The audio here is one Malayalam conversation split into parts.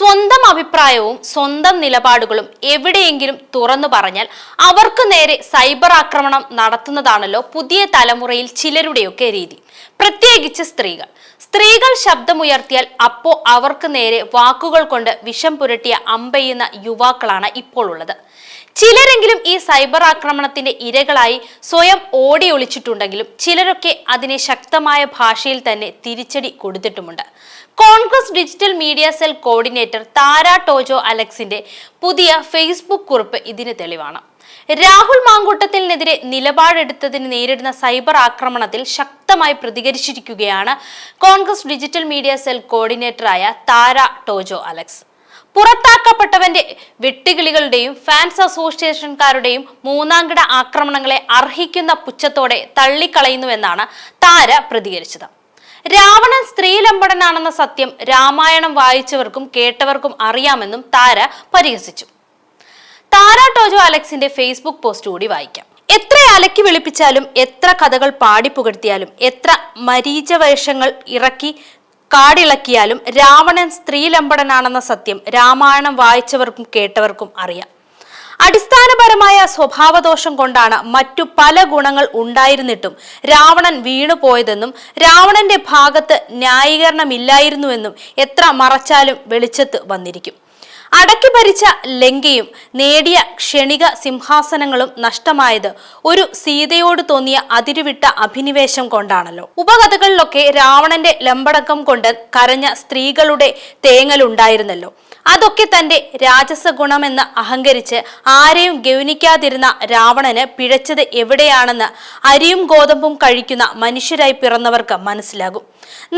സ്വന്തം അഭിപ്രായവും സ്വന്തം നിലപാടുകളും എവിടെയെങ്കിലും തുറന്നു പറഞ്ഞാൽ അവർക്ക് നേരെ സൈബർ ആക്രമണം നടത്തുന്നതാണല്ലോ പുതിയ തലമുറയിൽ ചിലരുടെയൊക്കെ രീതി. പ്രത്യേകിച്ച് സ്ത്രീകൾ. സ്ത്രീകൾ ശബ്ദമുയർത്തിയാൽ അപ്പോ അവർക്ക് നേരെ വാക്കുകൾ കൊണ്ട് വിഷം പുരട്ടിയ അമ്പെയ്യുന്ന യുവാക്കളാണ് ഇപ്പോൾ ഉള്ളത്. ചിലരെങ്കിലും ഈ സൈബർ ആക്രമണത്തിന്റെ ഇരകളായി സ്വയം ഓടി ഒളിച്ചിട്ടുണ്ടെങ്കിലും ചിലരൊക്കെ അതിനെ ശക്തമായ ഭാഷയിൽ തന്നെ തിരിച്ചടി കൊടുത്തിട്ടുമുണ്ട്. Congress digital media cell coordinator Tara Tojo അലക്സിന്റെ പുതിയ ഫേസ്ബുക്ക് കുറിപ്പ് ഇതിന് തെളിവാണ്. രാഹുൽ മാങ്കൂട്ടത്തിനെതിരെ നിലപാടെടുത്തതിന് നേരിടുന്ന സൈബർ ആക്രമണത്തിൽ ശക്തമായി പ്രതികരിച്ചിരിക്കുകയാണ് കോൺഗ്രസ് ഡിജിറ്റൽ മീഡിയ സെൽ കോർഡിനേറ്ററായ താര ടോജോ അലക്സ്. പുറത്താക്കപ്പെട്ടവന്റെ വെട്ടുകിളികളുടെയും ഫാൻസ് അസോസിയേഷൻകാരുടെയും മൂന്നാംകിട ആക്രമണങ്ങളെ അർഹിക്കുന്ന പുച്ഛത്തോടെ തള്ളിക്കളയുന്നുവെന്നാണ് താര പ്രതികരിച്ചത്. രാവണൻ സ്ത്രീലമ്പടനാണെന്ന സത്യം രാമായണം വായിച്ചവർക്കും കേട്ടവർക്കും അറിയാമെന്നും താര പരിഹസിച്ചു. താര ടോജോ അലക്സിന്റെ ഫേസ്ബുക്ക് പോസ്റ്റ് കൂടി വായിക്കാം. എത്ര അലക്കി വിളിപ്പിച്ചാലും എത്ര കഥകൾ പാടിപ്പുകഴ്ത്തിയാലും എത്ര മരീച വേഷങ്ങൾ ഇറക്കി കാടിളക്കിയാലും രാവണൻ സ്ത്രീലമ്പടനാണെന്ന സത്യം രാമായണം വായിച്ചവർക്കും കേട്ടവർക്കും അറിയാം. അടിസ്ഥാനപരമായ സ്വഭാവദോഷം കൊണ്ടാണ് മറ്റു പല ഗുണങ്ങൾ ഉണ്ടായിരുന്നിട്ടും രാവണൻ വീണുപോയതെന്നും രാവണന്റെ ഭാഗത്ത് ന്യായീകരണമില്ലായിരുന്നുവെന്നും എത്ര മറച്ചാലും വെളിച്ചത്ത് വന്നിരിക്കും. അടക്കി ഭരിച്ച ലങ്കയും നേടിയ ക്ഷണിക സിംഹാസനങ്ങളും നഷ്ടമായത് ഒരു സീതയോട് തോന്നിയ അതിരുവിട്ട അഭിനിവേശം കൊണ്ടാണല്ലോ. ഉപകഥകളിലൊക്കെ രാവണന്റെ ലമ്പടക്കം കൊണ്ട് കരഞ്ഞ സ്ത്രീകളുടെ തേങ്ങലുണ്ടായിരുന്നല്ലോ. അതൊക്കെ തന്റെ രാജസ ഗുണമെന്ന് അഹങ്കരിച്ച് ആരെയും ഗൗനിക്കാതിരുന്ന രാവണന് പിഴച്ചത് എവിടെയാണെന്ന് അരിയും ഗോതമ്പും കഴിക്കുന്ന മനുഷ്യരായി പിറന്നവർക്ക് മനസ്സിലാകും.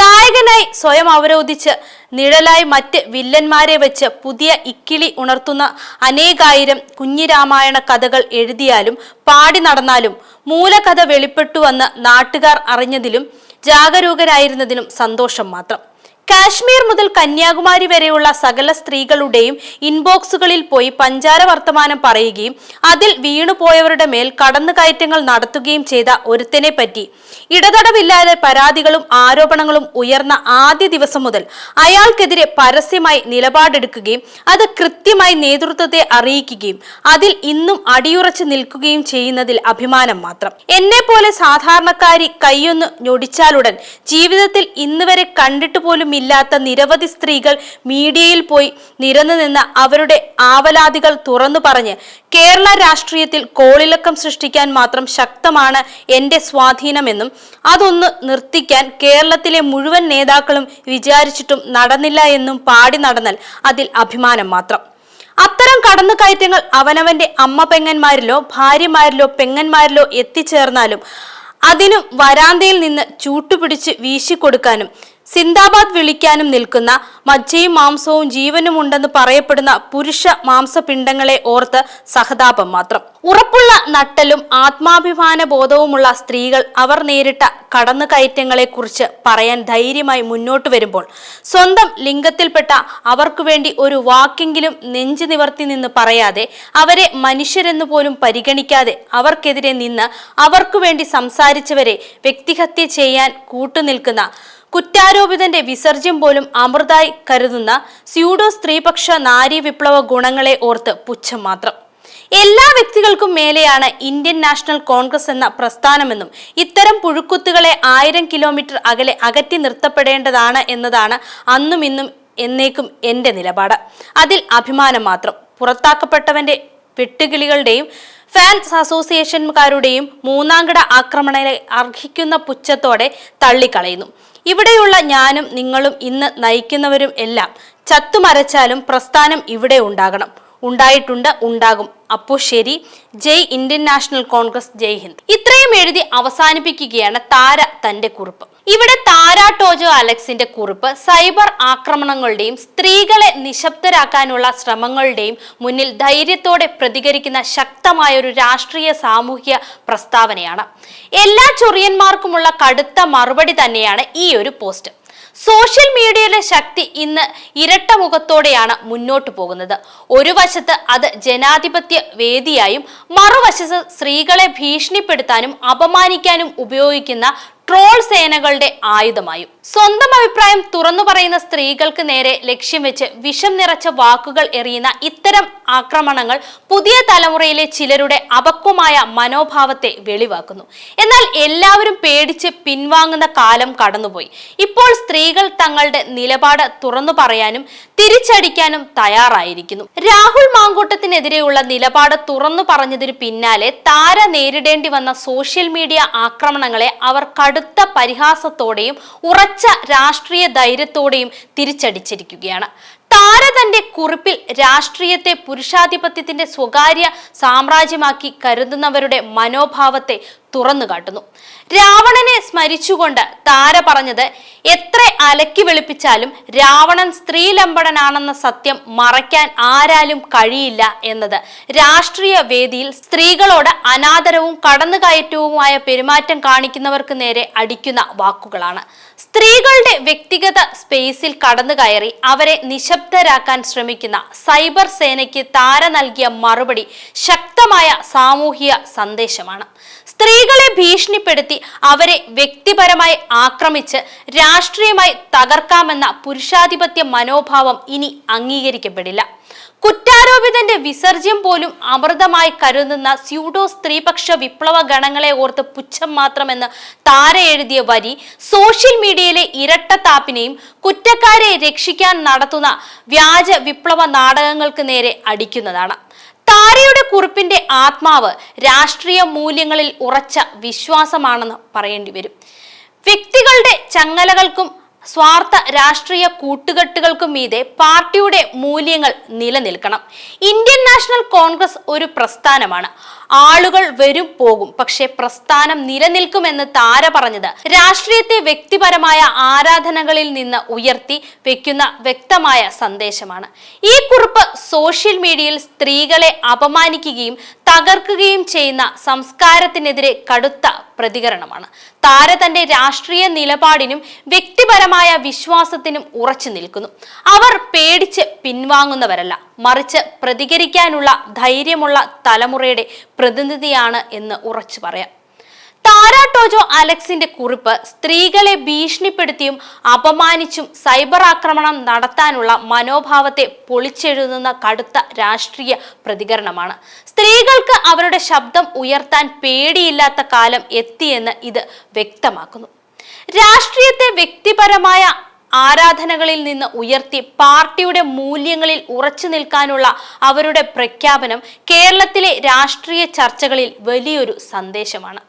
നായകനായി സ്വയം അവരോധിച്ച് നിഴലായി മറ്റ് വില്ലന്മാരെ വെച്ച് പുതിയ ഇക്കിളി ഉണർത്തുന്ന അനേകായിരം കുഞ്ഞിരാമായണ കഥകൾ എഴുതിയാലും പാടി നടന്നാലും മൂലകഥ വെളിപ്പെട്ടുവന്ന് നാട്ടുകാർ അറിഞ്ഞതിലും ജാഗരൂകരായിരുന്നതിലും സന്തോഷം മാത്രം. കാശ്മീർ മുതൽ കന്യാകുമാരി വരെയുള്ള സകല സ്ത്രീകളുടെയും ഇൻബോക്സുകളിൽ പോയി പഞ്ചാര വർത്തമാനം പറയുകയും അതിൽ വീണുപോയവരുടെ മേൽ കടന്നുകയറ്റങ്ങൾ നടത്തുകയും ചെയ്ത ഒരുത്തനെ പറ്റി. ഇടതടവില്ലാതെ പരാതികളും ആരോപണങ്ങളും ഉയർന്ന ആദ്യ ദിവസം മുതൽ അയാൾക്കെതിരെ പരസ്യമായി നിലപാടെടുക്കുകയും അത് കൃത്യമായി നേതൃത്വത്തെ അറിയിക്കുകയും അതിൽ ഇന്നും അടിയുറച്ചു നിൽക്കുകയും ചെയ്യുന്നതിൽ അഭിമാനം മാത്രം. എന്നെ പോലെ സാധാരണക്കാരി കൈയൊന്ന് ഞൊടിച്ചാലുടൻ ജീവിതത്തിൽ ഇന്നുവരെ കണ്ടിട്ട് പോലും ഇല്ലാത്ത നിരവധി സ്ത്രീകൾ മീഡിയയിൽ പോയി നിരന്നു നിന്ന് അവരുടെ ആവലാതികൾ തുറന്നു പറഞ്ഞ് കേരള രാഷ്ട്രീയത്തിൽ കോളിളക്കം സൃഷ്ടിക്കാൻ മാത്രം ശക്തമാണ് എന്റെ സ്വാധീനമെന്നും അതൊന്ന് നിർത്തിക്കാൻ കേരളത്തിലെ മുഴുവൻ നേതാക്കളും വിചാരിച്ചിട്ടും നടന്നില്ല എന്നും പാടി നടന്നാൽ അതിൽ അഭിമാനം മാത്രം. അത്തരം കടന്നുകയറ്റങ്ങൾ അവനവന്റെ അമ്മ പെങ്ങന്മാരിലോ ഭാര്യമാരിലോ പെങ്ങന്മാരിലോ എത്തിച്ചേർന്നാലും അതിനും വരാന്തയിൽ നിന്ന് ചൂട്ടുപിടിച്ച് വീശിക്കൊടുക്കാനും സിന്ദാബാദ് വിളിക്കാനും നിൽക്കുന്ന മജ്ജയും മാംസവും ജീവനും ഉണ്ടെന്ന് പറയപ്പെടുന്ന പുരുഷ മാംസപിണ്ഡങ്ങളെ ഓർത്ത് സഹതാപം മാത്രം. ഉറപ്പുള്ള നട്ടലും ആത്മാഭിമാന ബോധവുമുള്ള സ്ത്രീകൾ അവർ നേരിട്ട കടന്നുകയറ്റങ്ങളെ കുറിച്ച് പറയാൻ ധൈര്യമായി മുന്നോട്ട് വരുമ്പോൾ സ്വന്തം ലിംഗത്തിൽപ്പെട്ട അവർക്കു വേണ്ടി ഒരു വാക്കെങ്കിലും നെഞ്ചു നിവർത്തി നിന്ന് പറയാതെ അവരെ മനുഷ്യരെന്നു പോലും പരിഗണിക്കാതെ അവർക്കെതിരെ നിന്ന് അവർക്കു വേണ്ടി സംസാരിച്ചവരെ വ്യക്തിഹത്യ ചെയ്യാൻ കൂട്ടുനിൽക്കുന്ന കുറ്റാരോപിതന്റെ വിസർജ്യം പോലും അമൃതായി കരുതുന്ന സ്യൂഡോ സ്ത്രീപക്ഷ നാരി വിപ്ലവ ഗുണങ്ങളെ ഓർത്ത് പുച്ഛം മാത്രം. എല്ലാ വ്യക്തികൾക്കും മേലെയാണ് ഇന്ത്യൻ നാഷണൽ കോൺഗ്രസ് എന്ന പ്രസ്ഥാനമെന്നും ഇത്തരം പുഴുക്കുത്തുകളെ ആയിരം കിലോമീറ്റർ അകലെ അകറ്റി നിർത്തപ്പെടേണ്ടതാണ് എന്നതാണ് അന്നും ഇന്നും എന്നേക്കും എന്റെ നിലപാട്. അതിൽ അഭിമാനം മാത്രം. പുറത്താക്കപ്പെട്ടവന്റെ വെട്ടുകിളികളുടെയും ഫാൻസ് അസോസിയേഷൻകാരുടെയും മൂന്നാംകിട ആക്രമണങ്ങളെ അർഹിക്കുന്ന പുച്ഛത്തോടെ തള്ളിക്കളയുന്നു. ഇവിടെയുള്ള ഞാനും നിങ്ങളും ഇന്ന് നയിക്കുന്നവരും എല്ലാം ചത്തുമരച്ചാലും പ്രസ്ഥാനം ഇവിടെ ഉണ്ടാകണം. ഉണ്ടായിട്ടുണ്ട് ഉണ്ടാകും. അപ്പോ ശരി. ജയ് ഇന്ത്യൻ നാഷണൽ കോൺഗ്രസ് ജയ് ഹിന്ദ്. ഇത്രയും എഴുതി അവസാനിപ്പിക്കുകയാണ് താര തന്റെ കുറിപ്പ്. ഇവിടെ താര ടോജോ അലക്സിന്റെ കുറിപ്പ് സൈബർ ആക്രമണങ്ങളുടെയും സ്ത്രീകളെ നിശബ്ദരാക്കാനുള്ള ശ്രമങ്ങളുടെയും മുന്നിൽ ധൈര്യത്തോടെ പ്രതികരിക്കുന്ന ശക്തമായ ഒരു രാഷ്ട്രീയ സാമൂഹ്യ പ്രസ്താവനയാണ്. എല്ലാ ചൊറിയന്മാർക്കുമുള്ള കടുത്ത മറുപടി തന്നെയാണ് ഈ ഒരു പോസ്റ്റ്. സോഷ്യൽ മീഡിയയുടെ ശക്തി ഇന്ന് ഇരട്ട മുഖത്തോടെയാണ് മുന്നോട്ട് പോകുന്നത്. ഒരു വശത്ത് അത് ജനാധിപത്യ വേദിയായും മറുവശത്ത് സ്ത്രീകളെ ഭീഷണിപ്പെടുത്താനും അപമാനിക്കാനും ഉപയോഗിക്കുന്ന ട്രോൾ സേനകളുടെ ആയുധമായും. സ്വന്തം അഭിപ്രായം തുറന്നു പറയുന്ന സ്ത്രീകൾക്ക് നേരെ ലക്ഷ്യം വെച്ച് വിഷം നിറച്ച വാക്കുകൾ എറിയുന്ന ഇത്തരം ആക്രമണങ്ങൾ പുതിയ തലമുറയിലെ ചിലരുടെ അപക്വമായ മനോഭാവത്തെ വെളിവാക്കുന്നു. എന്നാൽ എല്ലാവരും പേടിച്ച് പിൻവാങ്ങുന്ന കാലം കടന്നുപോയി. ഇപ്പോൾ സ്ത്രീകൾ തങ്ങളുടെ നിലപാട് തുറന്നു പറയാനും തിരിച്ചടിക്കാനും തയ്യാറായിരിക്കുന്നു. രാഹുൽ മാങ്കൂട്ടത്തിനെതിരെയുള്ള നിലപാട് തുറന്നു പറഞ്ഞതിനു പിന്നാലെ താര നേരിടേണ്ടി വന്ന സോഷ്യൽ മീഡിയ ആക്രമണങ്ങളെ അവർ കടുത്ത പരിഹാസത്തോടെയും ഉറച്ച രാഷ്ട്രീയ ധൈര്യത്തോടെയും തിരിച്ചടിച്ചിരിക്കുകയാണ്. താര തന്റെ കുറിപ്പിൽ രാഷ്ട്രീയത്തെ പുരുഷാധിപത്യത്തിന്റെ സ്വകാര്യ സാമ്രാജ്യമാക്കി കരുതുന്നവരുടെ മനോഭാവത്തെ തുറന്നു കാട്ടുന്നു. രാവണനെ സ്മരിച്ചുകൊണ്ട് താര പറഞ്ഞത് എത്ര അലക്കി വെളുപ്പിച്ചാലും രാവണൻ സ്ത്രീലമ്പടനാണെന്ന സത്യം മറയ്ക്കാൻ ആരാലും കഴിയില്ല എന്നത് രാഷ്ട്രീയ വേദിയിൽ സ്ത്രീകളോട് അനാദരവും കടന്നുകയറ്റവുമായ പെരുമാറ്റം കാണിക്കുന്നവർക്ക് നേരെ അടിക്കുന്ന വാക്കുകളാണ്. സ്ത്രീകളുടെ വ്യക്തിഗത സ്പേസിൽ കടന്നുകയറി അവരെ അവരെ നിശബ്ദരാക്കാൻ ശ്രമിക്കുന്ന സൈബർ സേനയ്ക്ക് താര നൽകിയ മറുപടി ശക്തമായ സാമൂഹിക സന്ദേശമാണ്. സ്ത്രീകളെ ഭീഷണിപ്പെടുത്തി അവരെ വ്യക്തിപരമായി ആക്രമിച്ച് രാഷ്ട്രീയമായി തകർക്കാമെന്ന പുരുഷാധിപത്യ മനോഭാവം ഇനി അംഗീകരിക്കപ്പെടില്ല. കുറ്റാരോപിതന്റെ വിസർജ്യം പോലും അമൃതമായി കരുതുന്ന സ്യൂഡോ സ്ത്രീപക്ഷ വിപ്ലവ ഗണങ്ങളെ ഓർത്ത് പുച്ഛം മാത്രമെന്ന് താര എഴുതിയ വരി സോഷ്യൽ മീഡിയയിലെ ഇരട്ടത്താപ്പിനെയും കുറ്റക്കാരെ രക്ഷിക്കാൻ നടത്തുന്ന വ്യാജ വിപ്ലവ നാടകങ്ങൾക്ക് നേരെ അടിക്കുന്നതാണ്. താരയുടെ കുറിപ്പിന്റെ ആത്മാവ് രാഷ്ട്രീയ മൂല്യങ്ങളിൽ ഉറച്ച വിശ്വാസമാണെന്ന് പറയേണ്ടി വരും. വ്യക്തികളുടെ ചങ്ങലകൾക്കും സ്വാർത്ഥ രാഷ്ട്രീയ കൂട്ടുകെട്ടുകൾക്കും മീതെ പാർട്ടിയുടെ മൂല്യങ്ങൾ നിലനിൽക്കണം. ഇന്ത്യൻ നാഷണൽ കോൺഗ്രസ് ഒരു പ്രസ്ഥാനമാണ്. ആളുകൾ വരും പോകും പക്ഷേ പ്രസ്ഥാനം നിലനിൽക്കുമെന്ന് താര പറഞ്ഞത് രാഷ്ട്രീയത്തെ വ്യക്തിപരമായ ആരാധനകളിൽ നിന്ന് ഉയർത്തി വെക്കുന്ന വ്യക്തമായ സന്ദേശമാണ്. ഈ കുറിപ്പ് സോഷ്യൽ മീഡിയയിൽ സ്ത്രീകളെ അപമാനിക്കുകയും തകർക്കുകയും ചെയ്യുന്ന സംസ്കാരത്തിനെതിരെ കടുത്ത പ്രതികരണമാണ്. താര തന്റെ രാഷ്ട്രീയ നിലപാടിനും വ്യക്തിപരമായ വിശ്വാസത്തിനും ഉറച്ചു നിൽക്കുന്നു. അവർ പേടിച്ച് പിൻവാങ്ങുന്നവരല്ല മറിച്ച് പ്രതികരിക്കാനുള്ള ധൈര്യമുള്ള തലമുറയുടെ പ്രതിനിധിയാണ് എന്ന് ഉറച്ചു പറയാം. ടോജോ അലക്സിന്റെ കുറിപ്പ് സ്ത്രീകളെ ഭീഷണിപ്പെടുത്തിയും അപമാനിച്ചും സൈബർ ആക്രമണം നടത്താനുള്ള മനോഭാവത്തെ പൊളിച്ചെഴുതുന്ന കടുത്ത രാഷ്ട്രീയ പ്രതികരണമാണ്. സ്ത്രീകൾക്ക് അവരുടെ ശബ്ദം ഉയർത്താൻ പേടിയില്ലാത്ത കാലം എത്തിയെന്ന് ഇത് വ്യക്തമാക്കുന്നു. രാഷ്ട്രീയത്തെ വ്യക്തിപരമായ ആരാധനകളിൽ നിന്ന് ഉയർത്തി പാർട്ടിയുടെ മൂല്യങ്ങളിൽ ഉറച്ചു നിൽക്കാനുള്ള അവരുടെ പ്രഖ്യാപനം കേരളത്തിലെ രാഷ്ട്രീയ ചർച്ചകളിൽ വലിയൊരു സന്ദേശമാണ്.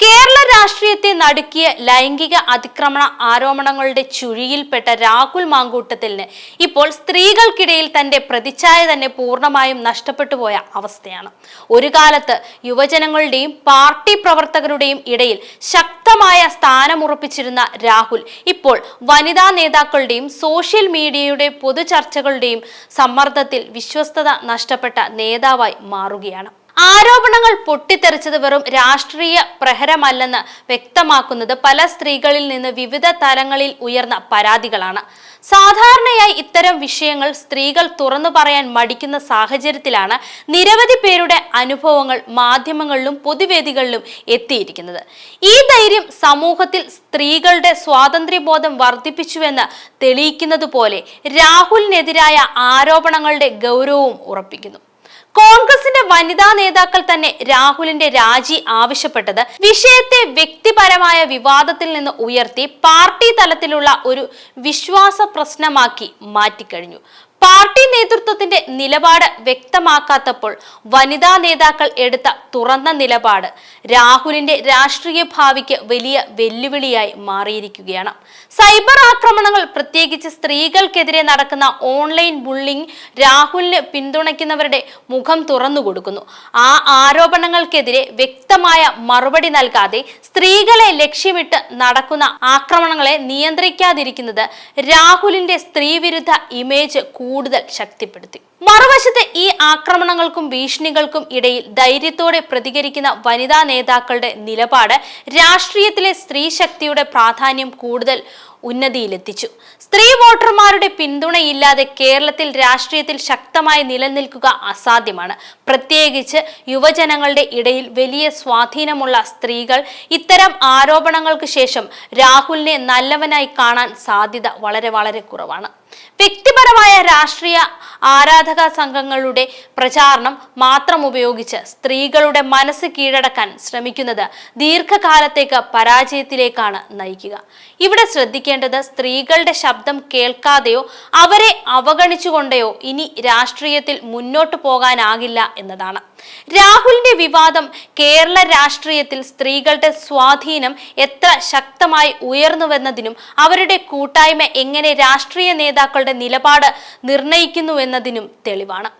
കേരള രാഷ്ട്രീയത്തെ നടുക്കിയ ലൈംഗിക അതിക്രമണ ആരോപണങ്ങളുടെ ചുഴിയിൽപ്പെട്ട രാഹുൽ മാങ്കൂട്ടത്തിന് ഇപ്പോൾ സ്ത്രീകൾക്കിടയിൽ തന്റെ പ്രതിച്ഛായ തന്നെ പൂർണമായും നഷ്ടപ്പെട്ടു പോയ അവസ്ഥയാണ്. ഒരു കാലത്ത് യുവജനങ്ങളുടെയും പാർട്ടി പ്രവർത്തകരുടെയും ഇടയിൽ ശക്തമായ സ്ഥാനമുറപ്പിച്ചിരുന്ന രാഹുൽ ഇപ്പോൾ വനിതാ നേതാക്കളുടെയും സോഷ്യൽ മീഡിയയുടെ പൊതുചർച്ചകളുടെയും സമ്മർദ്ദത്തിൽ വിശ്വസ്തത നഷ്ടപ്പെട്ട നേതാവായി മാറുകയാണ്. ആരോപണങ്ങൾ പൊട്ടിത്തെറിച്ചത് വെറും രാഷ്ട്രീയ പ്രഹരമല്ലെന്ന് വ്യക്തമാക്കുന്നത് പല സ്ത്രീകളിൽ നിന്ന് വിവിധ തലങ്ങളിൽ ഉയർന്ന പരാതികളാണ്. സാധാരണയായി ഇത്തരം വിഷയങ്ങൾ സ്ത്രീകൾ തുറന്നു പറയാൻ മടിക്കുന്ന സാഹചര്യത്തിലാണ് നിരവധി പേരുടെ അനുഭവങ്ങൾ മാധ്യമങ്ങളിലും പൊതുവേദികളിലും എത്തിയിരിക്കുന്നത്. ഈ ധൈര്യം സമൂഹത്തിൽ സ്ത്രീകളുടെ സ്വാതന്ത്ര്യബോധം വർദ്ധിപ്പിച്ചുവെന്ന് തെളിയിക്കുന്നതുപോലെ രാഹുലിനെതിരായ ആരോപണങ്ങളുടെ ഗൗരവവും ഉറപ്പിക്കുന്നു. കോൺഗ്രസിന്റെ വനിതാ നേതാക്കൾ തന്നെ രാഹുലിന്റെ രാജി ആവശ്യപ്പെട്ടത് വിഷയത്തെ വ്യക്തിപരമായ വിവാദത്തിൽ നിന്ന് ഉയർത്തി പാർട്ടി തലത്തിലുള്ള ഒരു വിശ്വാസ പ്രശ്നമാക്കി മാറ്റിക്കഴിഞ്ഞു. പാർട്ടി നേതൃത്വത്തിന്റെ നിലപാട് വ്യക്തമാക്കാത്തപ്പോൾ വനിതാ നേതാക്കൾ എടുത്ത തുറന്ന നിലപാട് രാഹുലിന്റെ രാഷ്ട്രീയ ഭാവിക്ക് വലിയ വെല്ലുവിളിയായി മാറിയിരിക്കുകയാണ്. സൈബർ ആക്രമണങ്ങൾ പ്രത്യേകിച്ച് സ്ത്രീകൾക്കെതിരെ നടക്കുന്ന ഓൺലൈൻ ബുള്ളിംഗ് രാഹുലിന് പിന്തുണയ്ക്കുന്നവരുടെ മുഖം തുറന്നു കൊടുക്കുന്നു ആ ആരോപണങ്ങൾക്കെതിരെ വ്യക്തമായ മറുപടി നൽകാതെ സ്ത്രീകളെ ലക്ഷ്യമിട്ട് നടക്കുന്ന ആക്രമണങ്ങളെ നിയന്ത്രിക്കാതിരിക്കുന്നത് രാഹുലിന്റെ സ്ത്രീവിരുദ്ധ ഇമേജ് കൂടുതൽ ശക്തിപ്പെടുത്തി. മറുവശത്ത് ഈ ആക്രമണങ്ങൾക്കും ഭീഷണികൾക്കും ഇടയിൽ ധൈര്യത്തോടെ പ്രതികരിക്കുന്ന വനിതാ നേതാക്കളുടെ നിലപാട് രാഷ്ട്രീയത്തിലെ സ്ത്രീ ശക്തിയുടെ പ്രാധാന്യം കൂടുതൽ ഉന്നതിയിലെത്തിച്ചു. സ്ത്രീ വോട്ടർമാരുടെ പിന്തുണയില്ലാതെ കേരളത്തിൽ രാഷ്ട്രീയത്തിൽ ശക്തമായി നിലനിൽക്കുക അസാധ്യമാണ്. പ്രത്യേകിച്ച് യുവജനങ്ങളുടെ ഇടയിൽ വലിയ സ്വാധീനമുള്ള സ്ത്രീകൾ ഇത്തരം ആരോപണങ്ങൾക്ക് ശേഷം രാഹുലിനെ നല്ലവനായി കാണാൻ സാധ്യത വളരെ വളരെ കുറവാണ്. വ്യക്തിപരമായ രാഷ്ട്രീയ ആരാധക സംഘങ്ങളുടെ പ്രചാരണം മാത്രം ഉപയോഗിച്ച് സ്ത്രീകളുടെ മനസ്സ് കീഴടക്കാൻ ശ്രമിക്കുന്നത് ദീർഘകാലത്തേക്ക് പരാജയത്തിലേക്കാണ് നയിക്കുക. ഇവിടെ ശ്രദ്ധിക്കേണ്ടത് സ്ത്രീകളുടെ ശബ്ദം കേൾക്കാതെയോ അവരെ അവഗണിച്ചുകൊണ്ടോ ഇനി രാഷ്ട്രീയത്തിൽ മുന്നോട്ടു പോകാനാകില്ല എന്നതാണ്. രാഹുലിന്റെ വിവാദം കേരള രാഷ്ട്രീയത്തിൽ സ്ത്രീകളുടെ സ്വാധീനം എത്ര ശക്തമായി ഉയർന്നുവെന്നതിനും അവരുടെ കൂട്ടായ്മ എങ്ങനെ രാഷ്ട്രീയ നേതാക്കളുടെ നിലപാട് നിർണയിക്കുന്നുവെന്നതിനും തെളിവാണ്.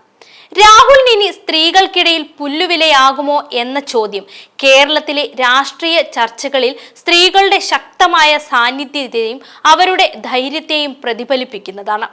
രാഹുലിന് ഇനി സ്ത്രീകൾക്കിടയിൽ പുല്ലുവിലയാകുമോ എന്ന ചോദ്യം. കേരളത്തിലെ രാഷ്ട്രീയ ചർച്ചകളിൽ സ്ത്രീകളുടെ ശക്തമായ സാന്നിധ്യത്തെയും അവരുടെ ധൈര്യത്തെയും പ്രതിഫലിപ്പിക്കുന്നതാണ്.